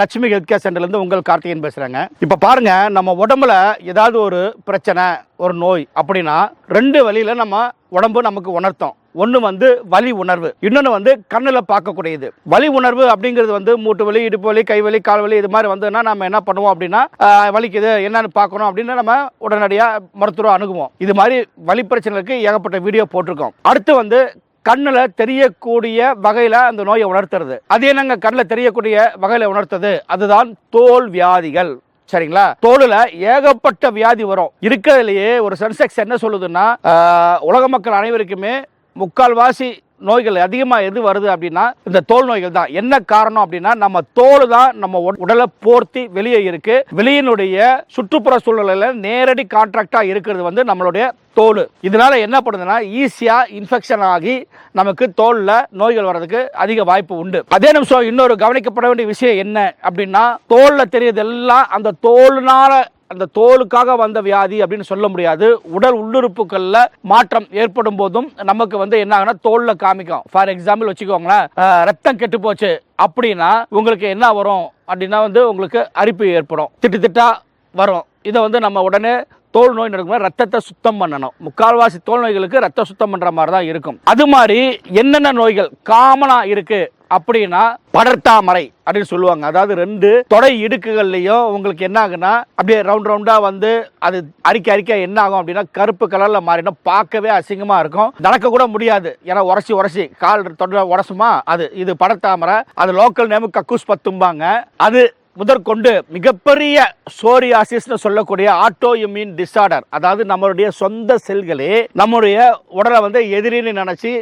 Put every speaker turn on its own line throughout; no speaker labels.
Lakshmi health care சென்டர்லேருந்து உங்கள் கார்த்திகேயன் பேசுகிறேங்க இப்போ பாருங்கள் நம்ம உடம்புல ஏதாவது ஒரு பிரச்சனை ஒரு நோய் அப்படின்னா ரெண்டு வழியில் நம்ம உடம்பு நமக்கு உணர்த்தோம். ஒன்று வந்து வலி உணர்வு இன்னொன்று வந்து கண்ணில் பார்க்கக்கூடியது. வலி உணர்வு அப்படிங்கிறது வந்து மூட்டு வலி இடுப்பு வலி கை வலி கால் வலி இது மாதிரி வந்ததுன்னா நம்ம என்ன பண்ணுவோம் அப்படின்னா வலிக்குது என்னன்னு பார்க்கணும் அப்படின்னு நம்ம உடனடியாக மருத்துவரை அணுகுவோம். இது மாதிரி வலி பிரச்சனைகளுக்கு ஏகப்பட்ட வீடியோ போட்டிருக்கோம். அடுத்து வந்து கண்ணில் தெரியக்கூடிய வகையில் அந்த நோயை உணர்த்துறது. அது என்னங்க? கண்ணில் தெரியக்கூடிய வகையில் உணர்த்தது. அதுதான் தோல் வியாதிகள். சரிங்களா? தோலுல ஏகப்பட்ட வியாதி வரும். இருக்கிறதுலயே ஒரு சென்செக்ஸ் என்ன சொல்லுதுன்னா உலக மக்கள் அனைவருக்குமே முக்கால்வாசி நோய்கள் அதிகமாக எது வருது அப்படின்னா இந்த தோல் நோய்கள் தான். என்ன காரணம் அப்படின்னா நம்ம தோல் தான் நம்ம உடலை போர்த்தி வெளியே இருக்கு. வெளியினுடைய சுற்றுப்புற சூழலில் நேரடி கான்ட்ராக்டா இருக்கிறது வந்து நம்மளுடைய தோல். இதனால என்ன பண்ணுதுன்னா ஈஸியா இன்ஃபெக்ஷன் ஆகி நமக்கு தோல்ல நோய்கள் வர்றதுக்கு அதிக வாய்ப்பு உண்டு. அதே நிமிஷம் இன்னொரு கவனிக்கப்பட வேண்டிய விஷயம் என்ன அப்படின்னா தோல்ல தெரியதெல்லாம் அந்த தோல்னால அந்த தோலுக்காக வந்த வியாதி அப்படின்னு சொல்ல முடியாது. உடல் உள்ளுறுப்புகளில் மாற்றம் ஏற்படும் போதும் நமக்கு வந்து என்ன ஆகுனா தோலில் காமிக்கும். ஃபார் எக்ஸாம்பிள் வச்சுக்கோங்களேன் ரத்தம் கெட்டு போச்சு அப்படின்னா உங்களுக்கு என்ன வரும் அப்படின்னா வந்து உங்களுக்கு அரிப்பு ஏற்படும். திட்டு திட்டா வரும். இதை வந்து நம்ம உடனே தோல் நோய் நடக்கும் ரத்தத்தை சுத்தம் பண்ணணும். முக்கால்வாசி தோல் நோய்களுக்கு ரத்தம் சுத்தம் பண்ணுற மாதிரி தான் இருக்கும். அது மாதிரி என்னென்ன நோய்கள்? காமனாக இருக்குது அப்படின்னா படர்த்தாமரை அப்படின்னு சொல்லுவாங்க. அதாவது ரெண்டு தொடை இடுக்குகள்லையும் உங்களுக்கு என்ன ஆகுன்னா அப்படியே ரவுண்ட் ரவுண்டா வந்து அது அரிக்க அரிக்க என்ன ஆகும் அப்படின்னா கருப்பு கலர்ல மாறிடும். பார்க்கவே அசிங்கமா இருக்கும். நடக்க கூட முடியாது. ஏன்னா உரசி உரசி. கால் தொட உரசுமா? அது இது படர்த்தாமரை அது லோக்கல் நேம் கக்கூஸ் பத்தும்பாங்க. அது முதற்கொண்டு மிகப்பெரிய சோரியாசிஸ்னு சொல்லக்கூடிய ஆட்டோ இம்யூன் டிசார்டர் அதாவது நம்மளுடைய சொந்த செல்களே நம்முடைய உடலை வந்து எதிரின்னு நினைச்சு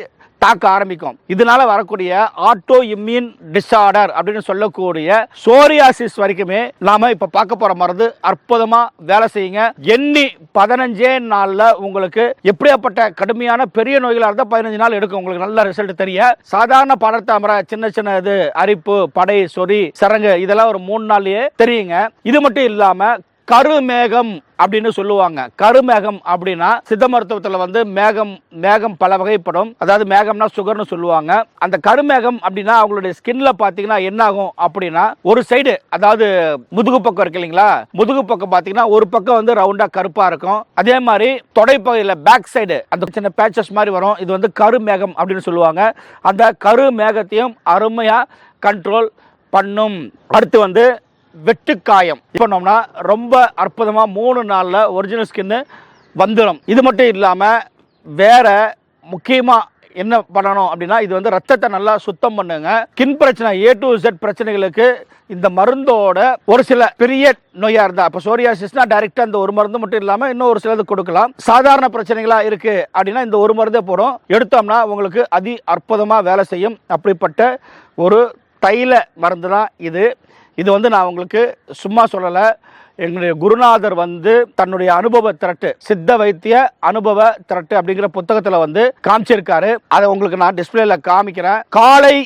தாக்க ஆரம்பிக்கும். இதனால வரக்கூடிய ஆட்டோ இம்யூன் டிசார்டர் அப்படின்னு சொல்லக்கூடிய சோரியாசிஸ் வரைக்குமே நாம இப்ப பார்க்க போற மருந்து அற்புதமா வேலை செய்யுங்க. எண்ணி பதினஞ்சே நாள்ல உங்களுக்கு எப்படியாப்பட்ட கடுமையான பெரிய நோய்களா இருந்தால் பதினஞ்சு நாள் எடுக்கும். உங்களுக்கு நல்ல ரிசல்ட் தெரிய. சாதாரண படர்தாமரை சின்ன சின்ன இது அரிப்பு படை சொறி சரங்கு இதெல்லாம் ஒரு மூணு நாள்லயே தெரியுங்க. இது மட்டும் இல்லாம கருமேகம் அப்படின்னு சொல்லுவாங்க. கருமேகம் அப்படின்னா சித்த மருத்துவத்தில் வந்து மேகம் மேகம் பல வகைப்படும். அதாவது மேகம்னா சுகர்னு சொல்லுவாங்க. அந்த கருமேகம் அப்படின்னா அவங்களுடைய ஸ்கின்ல பாத்தீங்கன்னா என்ன ஆகும் அப்படின்னா ஒரு சைடு அதாவது முதுகு பக்கம் இருக்கு இல்லைங்களா? முதுகு பக்கம் பாத்தீங்கன்னா ஒரு பக்கம் வந்து ரவுண்டா கருப்பா இருக்கும். அதே மாதிரி தொடைப்பகுதியில் பேக் சைடு அந்த சின்ன பேச்சஸ் மாதிரி வரும். இது வந்து கருமேகம் அப்படின்னு சொல்லுவாங்க. அந்த கருமேகத்தையும் அருமையா கண்ட்ரோல் பண்ணும். அடுத்து வந்து வெட்டுக்காயம். பண்ணோம்னா ரொம்ப அற்புதமாக மூணு நாளில் ஒரிஜினல் ஸ்கின்னு வந்துடும் இது மட்டும் இல்லாமல் வேற முக்கியமாக என்ன பண்ணணும் அப்படின்னா இது வந்து ரத்தத்தை நல்லா சுத்தம் பண்ணுங்க. கின் பிரச்சனை ஏ டு Z பிரச்சனைகளுக்கு இந்த மருந்தோட ஒரு சில பெரிய நோயா இருந்தா இப்போ சோரியாசிஸ்னா டைரக்டா இந்த ஒரு மருந்து மட்டும் இல்லாம இன்னும் ஒரு சிலது கொடுக்கலாம். சாதாரண பிரச்சனைகளா இருக்கு அப்படின்னா இந்த ஒரு மருந்தே போடும் எடுத்தோம்னா உங்களுக்கு அதி அற்புதமா வேலை செய்யும். அப்படிப்பட்ட ஒரு தைல மருந்து தான் இது. இது வந்து நான் உங்களுக்கு சும்மா சொல்லலை. எங்களுடைய குருநாதர் வந்து தன்னுடைய அனுபவ திரட்டு சித்த வைத்திய அனுபவ திரட்டு அப்படிங்கிற புத்தகத்தில் வந்து காமிச்சிருக்காரு. அதை உங்களுக்கு நான் டிஸ்பிளேல காமிக்கிறேன். காலை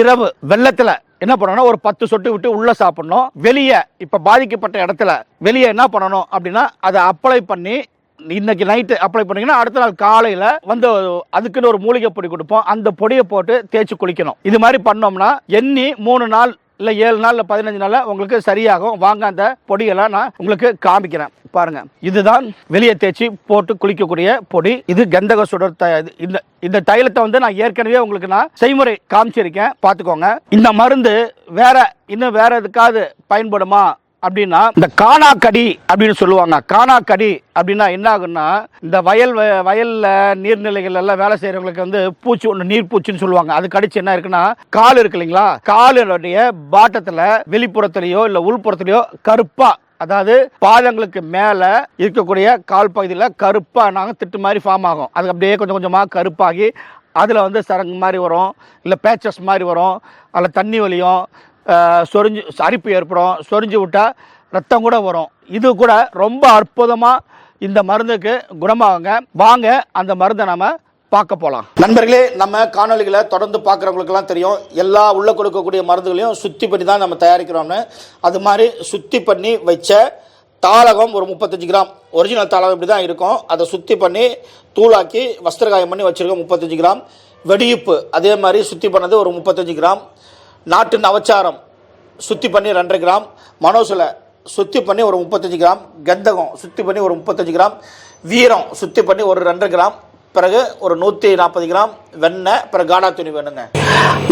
இரவு வெள்ளத்தில் என்ன பண்ணணும் ஒரு பத்து சொட்டு விட்டு உள்ள சாப்பிடணும். வெளியே இப்ப பாதிக்கப்பட்ட இடத்துல வெளியே என்ன பண்ணணும் அப்படின்னா அதை அப்ளை பண்ணி இன்னைக்கு நைட்டு அப்ளை பண்ணீங்கன்னா அடுத்த நாள் காலையில வந்து அதுக்குன்னு ஒரு மூலிகை பொடி கொடுப்போம். அந்த பொடியை போட்டு தேய்ச்சி குளிக்கணும். இது மாதிரி பண்ணோம்னா எண்ணி மூணு நாள் இல்லை ஏழு நாள் இல்லை பதினஞ்சு நாளில் உங்களுக்கு சரியாகும். வாங்க அந்த பொடியெல்லாம் நான் உங்களுக்கு காமிக்கிறேன். பாருங்க. இதுதான் வெளியே தேய்ச்சி போட்டு குளிக்கக்கூடிய பொடி. இது கந்தக சுடர் த- இது- இந்த இந்த தைலத்தை வந்து நான் ஏற்கனவே உங்களுக்கு நான் செய்முறை காமிச்சிருக்கேன். பார்த்துக்கோங்க. இந்த மருந்து வேற இன்னும் வேற எதுக்காவது பயன்படுமா? அப்படின்னா இந்த காணாக்கடி அப்படின்னு சொல்லுவாங்க. காணாக்கடி அப்படின்னா என்ன ஆகுன்னா இந்த வயல் வ- வயல்ல நீர்நிலைகள் எல்லாம் வேலை செய்யறவங்களுக்கு வந்து பூச்சி ஒன்று நீர் பூச்சின்னு சொல்லுவாங்க. அது கடிச்சு என்ன இருக்குன்னா கால் இருக்கு இல்லைங்களா? காலுடைய பாட்டத்துல வெளிப்புறத்திலேயோ இல்ல உள்புறத்திலேயோ கருப்பா அதாவது பாதங்களுக்கு மேல இருக்கக்கூடிய கால் பகுதியில் கருப்பா நாங்கள் திட்டு மாதிரி ஃபார்ம் ஆகும். அது அப்படியே கொஞ்சம் கொஞ்சமா கருப்பாகி அதில் வந்து சரங்கு மாதிரி வரும் இல்லை பேச்சஸ் மாதிரி வரும் அதில் தண்ணி வலியும் சொரிஞ்சு அரிப்பு ஏற்படும். சொரிஞ்சு விட்டால் ரத்தம் கூட வரும். இது கூட ரொம்ப அற்புதமாக இந்த மருந்துக்கு குணமாகுங்க. வாங்க அந்த மருந்தை நம்ம பார்க்க போகலாம் நண்பர்களே நம்ம காணொலிகளை தொடர்ந்து பார்க்குறவங்களுக்கெல்லாம் தெரியும். எல்லா உள்ளே கொடுக்கக்கூடிய மருந்துகளையும் சுத்தி பண்ணி தான் நம்ம தயாரிக்கிறோம்னு. அது மாதிரி சுத்தி பண்ணி வச்ச தாளகம் ஒரு முப்பத்தஞ்சு கிராம். ஒரிஜினல் தாளகம் இப்படி தான் இருக்கும். அதை சுத்தி பண்ணி தூளாக்கி வஸ்திரகாயம் பண்ணி வச்சுருக்கோம் முப்பத்தஞ்சு கிராம். வெடியுப்பு அதே மாதிரி சுத்தி பண்ணது ஒரு முப்பத்தஞ்சு கிராம். நாட்டு நவச்சாரம் சுத்தி பண்ணி ரெண்டரை கிராம். மனோசிலை சுத்தி பண்ணி ஒரு முப்பத்தஞ்சு கிராம். கந்தகம் சுத்தி பண்ணி ஒரு முப்பத்தஞ்சு கிராம். வீரம் சுத்தி பண்ணி ஒரு ரெண்டரை கிராம். பிறகு ஒரு நூற்றி நாற்பது கிராம். வெண்ணெய் பிறகு காடா துணி வேணுங்க.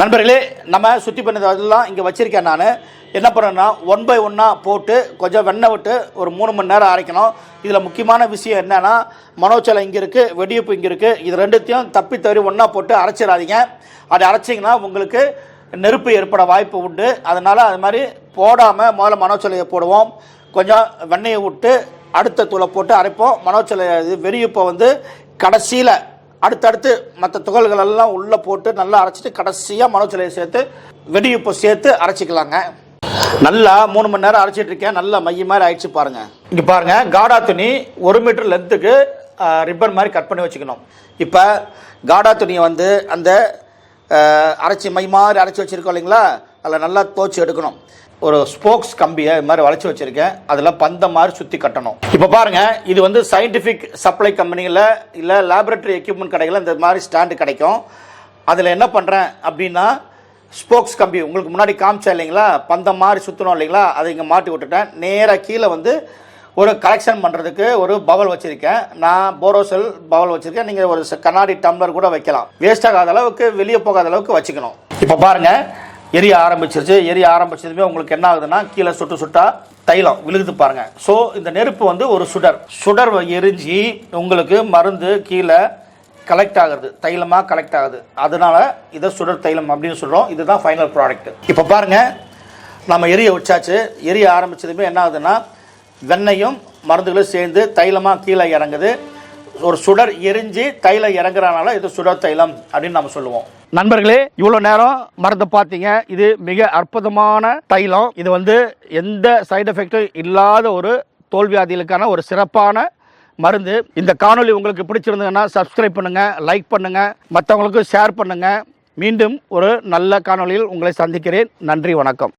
நண்பர்களே நம்ம சுத்தி பண்ணது அதெல்லாம் இங்கே வச்சுருக்கேன் நான். என்ன பண்ணேன்னா ஒன் பை ஒன்னாக போட்டு கொஞ்சம் வெண்ணெய் விட்டு ஒரு மூணு மணி நேரம் அரைக்கணும். இதில் முக்கியமான விஷயம் என்னென்னா மனோச்சலை இங்கே இருக்குது வெடியுப்பு இங்கே இருக்குது இது ரெண்டுத்தையும் தப்பி தவறி ஒன்றா போட்டு அரைச்சிடாதீங்க. அப்படி அரைச்சிங்கன்னா உங்களுக்கு நெருப்பு ஏற்பட வாய்ப்பு உண்டு. அதனால் அது மாதிரி போடாமல் முதல்ல மனோச்சலையை போடுவோம். கொஞ்சம் வெண்ணெயை விட்டு அடுத்த தூளை போட்டு அரைப்போம். மனோச்சலை இது வெறியுப்பை வந்து கடைசியில் அடுத்தடுத்து மற்ற துகள்கள் எல்லாம் உள்ளே போட்டு நல்லா அரைச்சிட்டு கடைசியாக மனோச்சலையை சேர்த்து வெடியுப்பை சேர்த்து அரைச்சிக்கலாங்க. நல்லா மூணு மணி நேரம் அரைச்சிட்டு இருக்கேன். நல்லா மைய மாதிரி ஆயிடுச்சு பாருங்க. இங்கே பாருங்க காடா துணி ஒரு மீட்டர் லென்த்துக்கு ரிப்பன் மாதிரி கட் பண்ணி வச்சுக்கணும். இப்போ காடா துணியை வந்து அந்த அரைச்சி மை மாதிரி அரைச்சி வச்சுருக்கோம் இல்லைங்களா? அதில் நல்லா தோச்சி எடுக்கணும். ஒரு ஸ்போக்ஸ் கம்பியை இது மாதிரி வளைச்சி வச்சிருக்கேன். அதில் பந்த மாதிரி சுற்றி கட்டணும். இப்போ பாருங்கள் இது வந்து சயின்டிஃபிக் சப்ளை கம்பெனியில் இல்லை லேபரேட்டரி எக்யூப்மெண்ட் கடைகளில் இந்த மாதிரி ஸ்டாண்டு கிடைக்கும். அதில் என்ன பண்ணுறேன் அப்படின்னா ஸ்போக்ஸ் கம்பி உங்களுக்கு முன்னாடி காமிச்சேன் இல்லைங்களா? பந்தம் மாதிரி சுற்றணும் இல்லைங்களா? அதை இங்கே மாட்டி விட்டுட்டேன். நேராக கீழே வந்து ஒரு கலெக்ஷன் பண்ணுறதுக்கு ஒரு பவல் வச்சுருக்கேன். நான் போரோசெல் பவல் வச்சுருக்கேன். நீங்கள் ஒரு ச- கண்ணாடி டம்ளர் கூட வைக்கலாம். வேஸ்ட் ஆகாத அளவுக்கு வெளியே போகாத அளவுக்கு வச்சுக்கணும். இப்போ பாருங்கள் எரிய ஆரம்பிச்சிருச்சு. எரிய ஆரம்பிச்சதுமே உங்களுக்கு என்ன ஆகுதுன்னா கீழே சுட்டு சுட்டா தைலம் விழுகுது பாருங்க. ஸோ இந்த நெருப்பு வந்து ஒரு சுடர். சுடர் எரிஞ்சு உங்களுக்கு மருந்து கீழே கலெக்ட் ஆகுது தைலமாக கலெக்ட் ஆகுது. அதனால இதை சுடர் தைலம் அப்படின்னு சொல்கிறோம் இதுதான் ஃபைனல் ப்ராடக்ட் இப்போ பாருங்க நம்ம எரிய வச்சாச்சு. எரிய ஆரம்பிச்சதுமே என்ன ஆகுதுன்னா வெண்ணையும் மருந்துகளும் சேர்ந்து தைலமாக கீழே இறங்குது. ஒரு சுடர் எரிஞ்சு தைலம் இறங்குறனால இது சுடர் தைலம் அப்படின்னு நம்ம சொல்லுவோம். நண்பர்களே இவ்வளோ நேரம் மருந்து பார்த்தீங்க. இது மிக அற்புதமான தைலம். இது வந்து எந்த சைடு எஃபெக்டும் இல்லாத ஒரு தோல்வியாதிகளுக்கான ஒரு சிறப்பான மருந்து. இந்த காணொளி உங்களுக்கு பிடிச்சிருந்ததுன்னா சப்ஸ்கிரைப் பண்ணுங்க லைக் பண்ணுங்க மற்றவங்களுக்கு ஷேர் பண்ணுங்க. மீண்டும் ஒரு நல்ல காணொளியில் உங்களை சந்திக்கிறேன். நன்றி வணக்கம்.